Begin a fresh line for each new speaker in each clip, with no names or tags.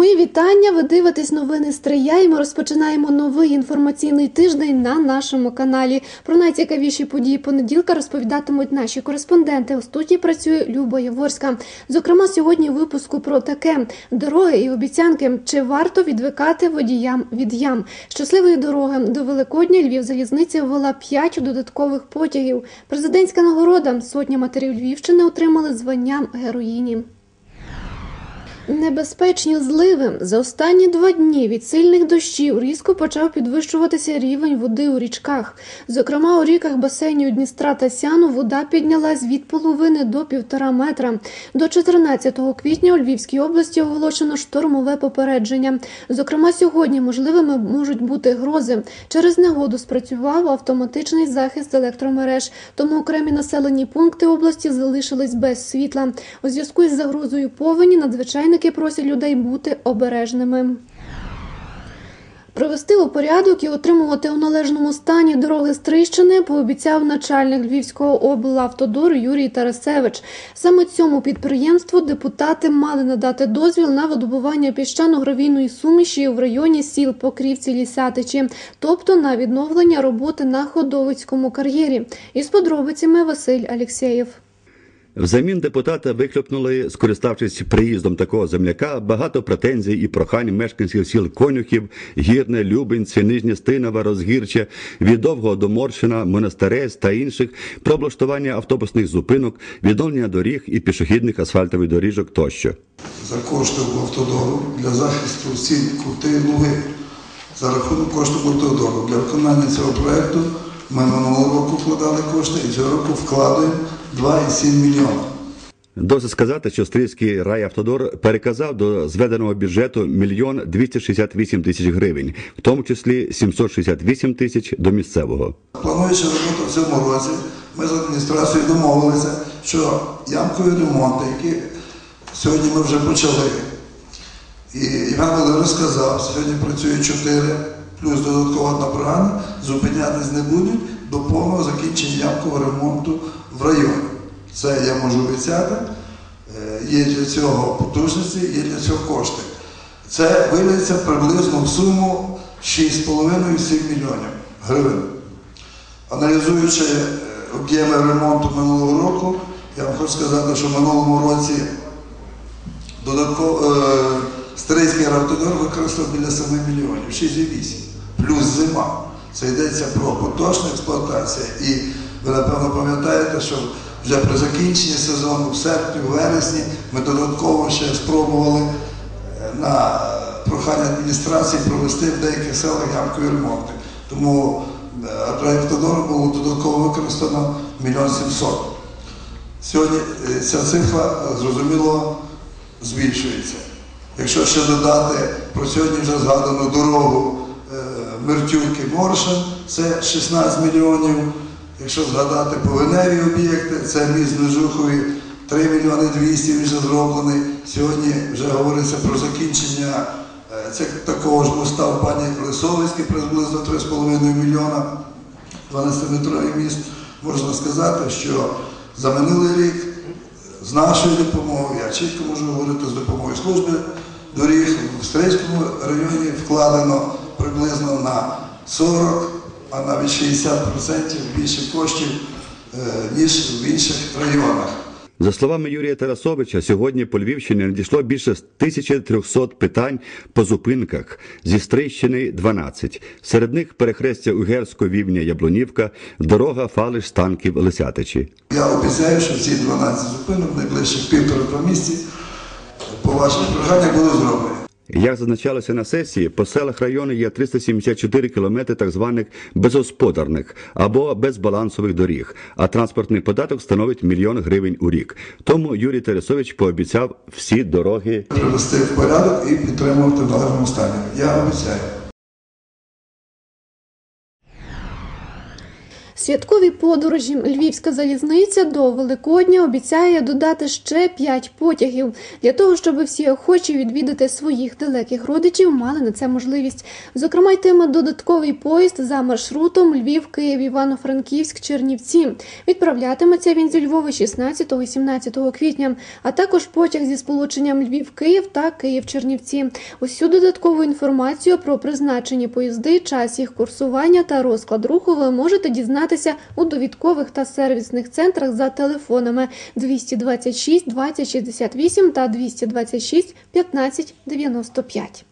Мої вітання. Ви дивитесь новини Стрия і ми розпочинаємо новий інформаційний тиждень на нашому каналі. Про найцікавіші події понеділка розповідатимуть наші кореспонденти. У студії працює Люба Яворська. Зокрема, сьогодні випуску про таке дороги і обіцянки. Чи варто відвикати водіям від ям? Щасливої дороги до Великодня Львів залізниця ввела 5 додаткових потягів. Президентська нагорода сотня матерів Львівщини отримали звання героїні. Небезпечні зливи за останні два дні від сильних дощів різко почав підвищуватися рівень води у річках. Зокрема, у ріках басейнів Дністра та Сяну вода піднялась від половини до півтора метра. До 14 квітня у Львівській області оголошено штормове попередження. Зокрема, сьогодні можливими можуть бути грози. Через негоду спрацював автоматичний захист електромереж, тому окремі населені пункти області залишились без світла. У зв'язку із загрозою повені надзвичайники просять людей бути обережними. Привести у порядок і отримувати у належному стані дороги з Трищини пообіцяв начальник Львівського облавтодору Юрій Тарасевич. Саме цьому підприємству депутати мали надати дозвіл на видобування піщано-гравійної суміші в районі сіл Покрівці Лісятичі, тобто на відновлення роботи на Ходовицькому кар'єрі. Із подробицями Василь Алєксєєв.
Взамін депутата вихлопнули, скориставшись приїздом такого земляка, багато претензій і прохань мешканців сіл Конюхів, Гірне, Любинці, Нижнє Стинова, Розгірча, від Довгого до Морщина, Монастирець та інших про облаштування автобусних зупинок, відновлення доріг і пішохідних асфальтових доріжок тощо.
За кошти автодору для захисту сіл Кути Луги за рахунок коштів автодору. Для виконання цього проєкту ми минулого року вкладали кошти і цього року вкладаємо 2,7 мільйона.
Досить сказати, що Стрийський райавтодор переказав до зведеного бюджету мільйон 268 тисяч гривень, в тому числі 768 тисяч до місцевого.
Плануючи роботу в цьому році, ми з адміністрацією домовилися, що ямкові ремонти, які сьогодні ми вже почали, і Іван Володимир сказав, сьогодні працює 4, плюс додаткова одна програма, зупинятись не будуть до повного закінчення ямкового ремонту в районі. Це я можу обіцяти. Е, Є для цього потужності, є для цього кошти. Це виліться приблизно в суму 6,5-7 мільйонів гривень. Аналізуючи е, об'єми ремонту минулого року, я вам хочу сказати, що в минулому році додатково е, Стрийський автодор використав біля 7 мільйонів, 6,8, плюс зима. Це йдеться про поточну експлуатацію. Ви, напевно, пам'ятаєте, що вже при закінченні сезону, в серпні, в вересні, ми додатково ще спробували е, на прохання адміністрації провести в деяких селах ямкові ремонти. Тому автодору було додатково використано 1 мільйон 700. Сьогодні е, ця цифра, е, зрозуміло, збільшується. Якщо ще додати про сьогодні вже згадану дорогу е, Мертюки Моршин, це 16 мільйонів. Якщо згадати повеневі об'єкти, це міст Межухові 3 мільйони 200 вже зроблений. Сьогодні вже говориться про закінчення е, це такого ж моста в пані Лисовицькій приблизно 3,5 мільйона 12-метровий міст. Можна сказати, що за минулий рік з нашою допомогою, я чітко можу говорити з допомогою служби доріг в Стрийському районі вкладено приблизно на 40, а навіть 60% більше коштів, е, ніж в інших районах.
За словами Юрія Тарасовича, сьогодні по Львівщині надійшло більше 1300 питань по зупинках зі Стрийщини 12. Серед них перехрестя Угерсько, Вівня, Яблунівка, дорога Фалиш, Станків, Лисятичі.
Я обіцяю, що ці 12 зупинок в найближчих півтора-два місяці по ваших проханнях будуть зроблені.
Як зазначалося на сесії, по селах району є 374 кілометри так званих безгосподарних або безбалансових доріг, а транспортний податок становить мільйон гривень у рік. Тому Юрій Тарасович пообіцяв всі дороги
Привести в порядок і підтримувати в належному стані. Я обіцяю.
Святковій подорожі Львівська залізниця до Великодня обіцяє додати ще 5 потягів для того, щоб всі охочі відвідати своїх далеких родичів мали на це можливість. Зокрема, йтиме додатковий поїзд за маршрутом Львів, Київ, Івано-Франківськ, Чернівці. Відправлятиметься він зі Львова 16 і 17 квітня, а також потяг зі сполученням Львів-Київ та Київ-Чернівці. Усю додаткову інформацію про призначені поїзди, час їх курсування та розклад руху ви можете дізнатися у довідкових та сервісних центрах за телефонами 226 20 68 та 226 15 95.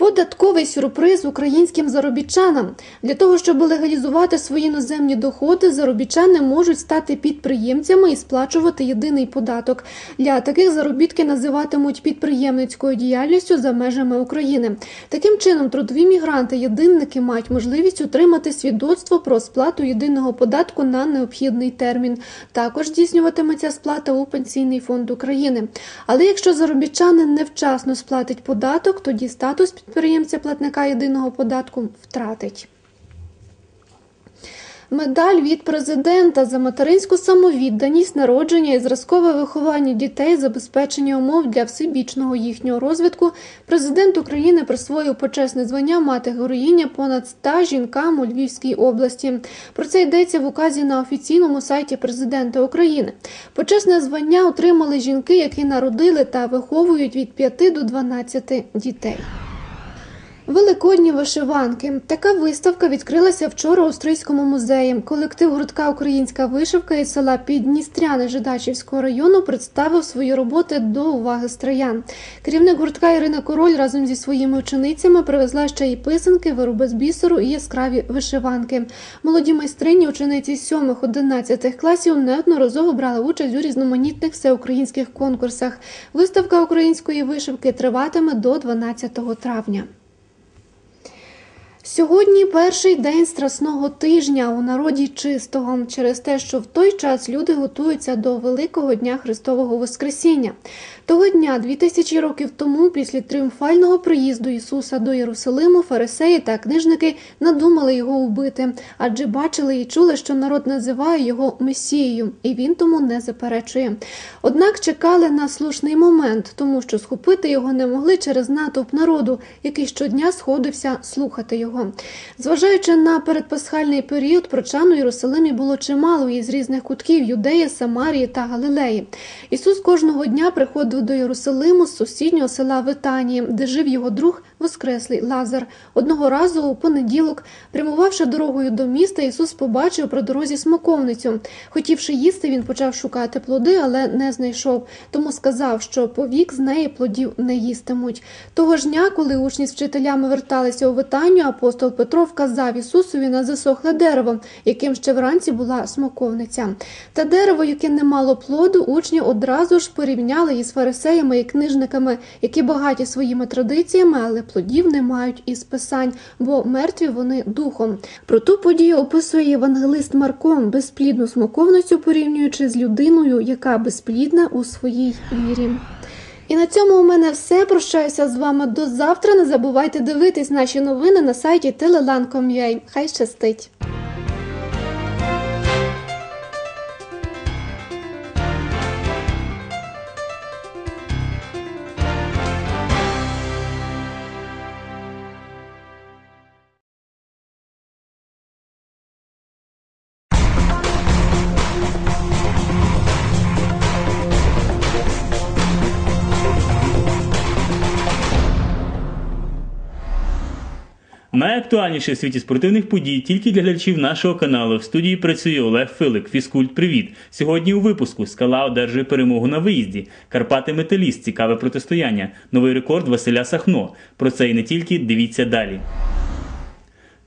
Податковий сюрприз українським заробітчанам для того, щоб легалізувати свої іноземні доходи, заробітчани можуть стати підприємцями і сплачувати єдиний податок. Для таких заробітки називатимуть підприємницькою діяльністю за межами України. Таким чином, трудові мігранти-єдинники мають можливість отримати свідоцтво про сплату єдиного податку на необхідний термін. Також здійснюватиметься сплата у пенсійний фонд України. Але якщо заробітчанин невчасно сплатить податок, тоді статус підприємця платника єдиного податку втратить. Медаль від президента за материнську самовідданість, народження і зразкове виховання дітей, забезпечення умов для всебічного їхнього розвитку. Президент України присвоїв почесне звання мати героїня понад 100 жінкам у Львівській області. Про це йдеться в указі на офіційному сайті президента України. Почесне звання отримали жінки, які народили та виховують від 5 до 12 дітей. Великодні вишиванки. Така виставка відкрилася вчора у Стрийському музеї. Колектив гуртка Українська вишивка із села Піддністряне Жидачівського району представив свої роботи до уваги стриян. Керівник гуртка Ірина Король разом зі своїми ученицями привезла ще й писанки, вироби з бісеру і яскраві вишиванки. Молоді майстрині, учениці 7-11 класів неодноразово брали участь у різноманітних всеукраїнських конкурсах. Виставка української вишивки триватиме до 12 травня. Сьогодні перший день страсного тижня у народі чистого через те, що в той час люди готуються до Великого дня Христового Воскресіння. Того дня, 2000 років тому, після тріумфального приїзду Ісуса до Єрусалиму, фарисеї та книжники надумали його убити, адже бачили і чули, що народ називає його Месією, і він тому не заперечує. Однак чекали на слушний момент, тому що схопити його не могли через натовп народу, який щодня сходився слухати його. Зважаючи на передпасхальний період, прочан у Єрусалимі було чимало із різних кутків Юдеї, Самарії та Галилеї. Ісус кожного дня приходив до Єрусалиму з сусіднього села Витанії, де жив його друг Воскреслий Лазар. Одного разу у понеділок, прямувавши дорогою до міста, Ісус побачив про дорозі смоковницю. Хотівши їсти, він почав шукати плоди, але не знайшов. Тому сказав, що повік з неї плодів не їстимуть. Того ж дня, коли учні з вчителями верталися у Витанію, апостол Петро вказав Ісусові на засохле дерево, яким ще вранці була смоковниця. Та дерево, яке не мало плоду, учні одразу ж порівняли із фарисеями і книжниками, які багаті своїми традиціями, але плодів не мають із писань, бо мертві вони духом. Про ту подію описує євангелист Марко, безплідну смоковницю порівнюючи з людиною, яка безплідна у своїй вірі. І на цьому у мене все. Прощаюся з вами до завтра. Не забувайте дивитись наші новини на сайті telelan.com.ua. Хай щастить!
Найактуальніше в світі спортивних подій тільки для глядачів нашого каналу. В студії працює Олег Филик. Фізкульт, привіт. Сьогодні у випуску скала одержує перемогу на виїзді. Карпати Металіст, цікаве протистояння. Новий рекорд Василя Сахно. Про це і не тільки дивіться далі.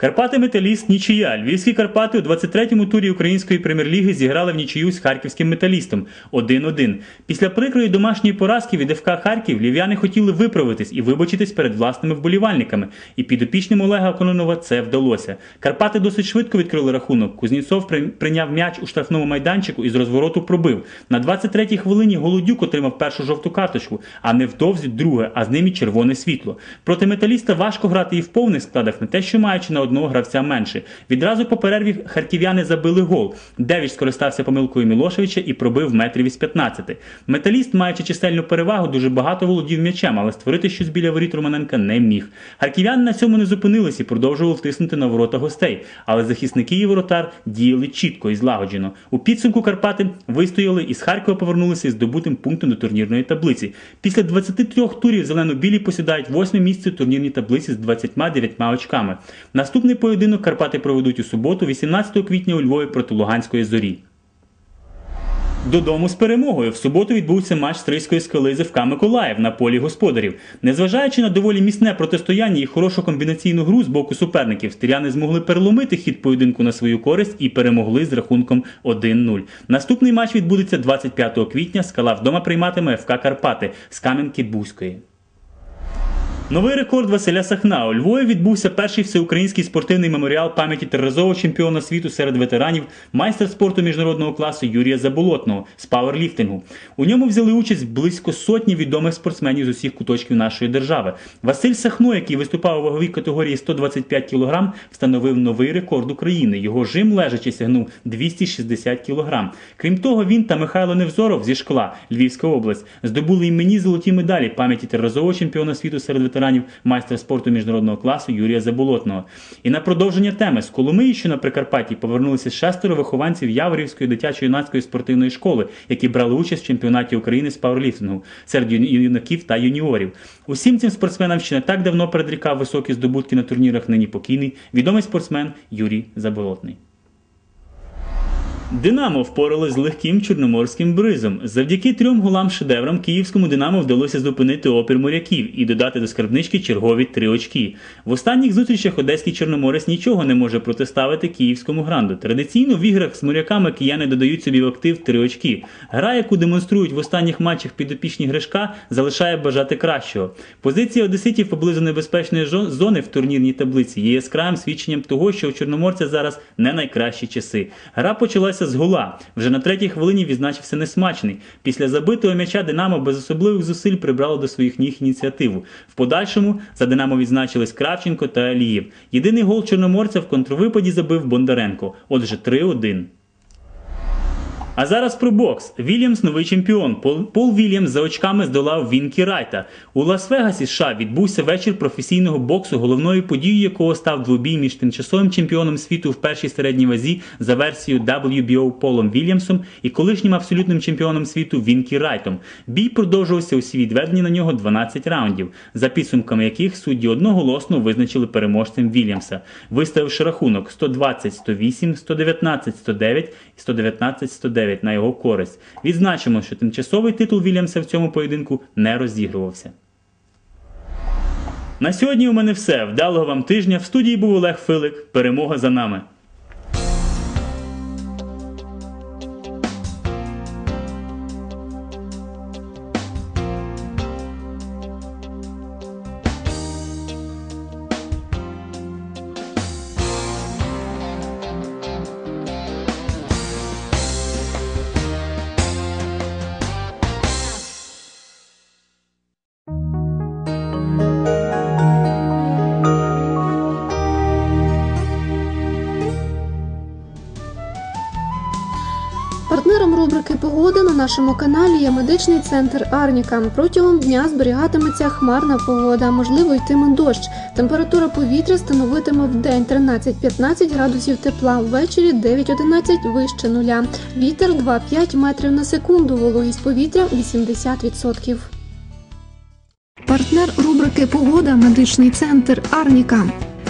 Карпати Металіст нічия. Львівські Карпати у 23-му турі української прем'єр-ліги зіграли в нічию з харківським металістом 1-1. Після прикрої домашньої поразки від ФК Харків львів'яни хотіли виправитись і вибачитись перед власними вболівальниками. І підопічним Олега Кононова це вдалося. Карпати досить швидко відкрили рахунок. Кузнєцов прийняв м'яч у штрафному майданчику і з розвороту пробив. На 23-й хвилині Голодюк отримав першу жовту карточку, а невдовзі друге, а з ним і червоне світло. Проти металіста важко грати і в повних складах, не те, що маючи на одного гравця менше. Відразу по перерві харків'яни забили гол. Девіч скористався помилкою Мілошевича і пробив метрів із 15. Металіст, маючи чисельну перевагу, дуже багато володів м'ячем, але створити щось біля воріт Романенка не міг. Харків'яни на цьому не зупинились і продовжували тиснути на ворота гостей. Але захисники і воротар діяли чітко і злагоджено. У підсумку Карпати вистояли і з Харкова повернулися із здобутим пунктом до турнірної таблиці. Після 23 турів зелено-білі посідають восьме місце у турнірній таблиці з 29 очками. Наступний поєдинок Карпати проведуть у суботу, 18 квітня у Львові проти Луганської зорі. Додому з перемогою в суботу відбувся матч стрийської скали з ФК Миколаїв на полі господарів. Незважаючи на доволі міцне протистояння і хорошу комбінаційну гру з боку суперників, стиряни змогли переломити хід поєдинку на свою користь і перемогли з рахунком 1-0. Наступний матч відбудеться 25 квітня. Скала вдома прийматиме ФК Карпати з Кам'янки-Бузької. Новий рекорд Василя Сахна. У Львові відбувся перший всеукраїнський спортивний меморіал пам'яті терразового чемпіона світу серед ветеранів, майстер спорту міжнародного класу Юрія Заболотного з пауерліфтингу. У ньому взяли участь близько сотні відомих спортсменів з усіх куточків нашої держави. Василь Сахно, який виступав у ваговій категорії 125 кг, встановив новий рекорд України. Його жим лежачи сягнув 260 кг. Крім того, він та Михайло Невзоров зі шкла Львівська область здобули іменні золоті медалі пам'яті терразового чемпіона світу серед ветеранів майстра спорту міжнародного класу Юрія Заболотного. І на продовження теми з Коломиї, що на Прикарпатті, повернулися шестеро вихованців Яворівської дитячо-юнацької спортивної школи, які брали участь в чемпіонаті України з пауерліфтингу серед юнаків та юніорів. Усім цим спортсменам ще не так давно передрікав високі здобутки на турнірах нині покійний відомий спортсмен Юрій Заболотний. Динамо впоралось з легким чорноморським бризом. Завдяки трьом голам шедеврам київському Динамо вдалося зупинити опір моряків і додати до скарбнички чергові три очки. В останніх зустрічах одеський чорноморець нічого не може протиставити київському гранду. Традиційно в іграх з моряками кияни додають собі в актив три очки. Гра, яку демонструють в останніх матчах підопічні Гришка, залишає бажати кращого. Позиція одеситів поблизу небезпечної зони в турнірній таблиці є яскравим свідченням того, що у чорноморця зараз не найкращі часи. Гра почалася з гола. Вже на третій хвилині відзначився несмачний. Після забитого м'яча Динамо без особливих зусиль прибрало до своїх ніг ініціативу. В подальшому за Динамо відзначились Кравченко та Алієв. Єдиний гол чорноморця в контрвипаді забив Бондаренко. Отже, 3-1. А зараз про бокс. Вільямс новий чемпіон. Пол, Пол Вільямс за очками здолав Вінкі Райта. У Лас-Вегасі США відбувся вечір професійного боксу, головною подією якого став двобій між тимчасовим чемпіоном світу в першій середній вазі за версією WBO Полом Вільямсом і колишнім абсолютним чемпіоном світу Вінкі Райтом. Бій продовжувався усі відведені на нього 12 раундів, за підсумками яких судді одноголосно визначили переможцем Вільямса, виставивши рахунок 120-108, 119-109 і 119-109 на його користь. Відзначимо, що тимчасовий титул Вільямса в цьому поєдинку не розігрувався. На сьогодні у мене все. Вдалого вам тижня. В студії був Олег Филик. Перемога за нами.
Погода на нашому каналі є медичний центр Арніка. Протягом дня зберігатиметься хмарна погода, можливо, йтиме дощ. Температура повітря становитиме в день 13-15 градусів тепла, ввечері 9-11 вище нуля. Вітер 2-5 метрів на секунду, вологість повітря 80%. Партнер рубрики Погода медичний центр Арніка.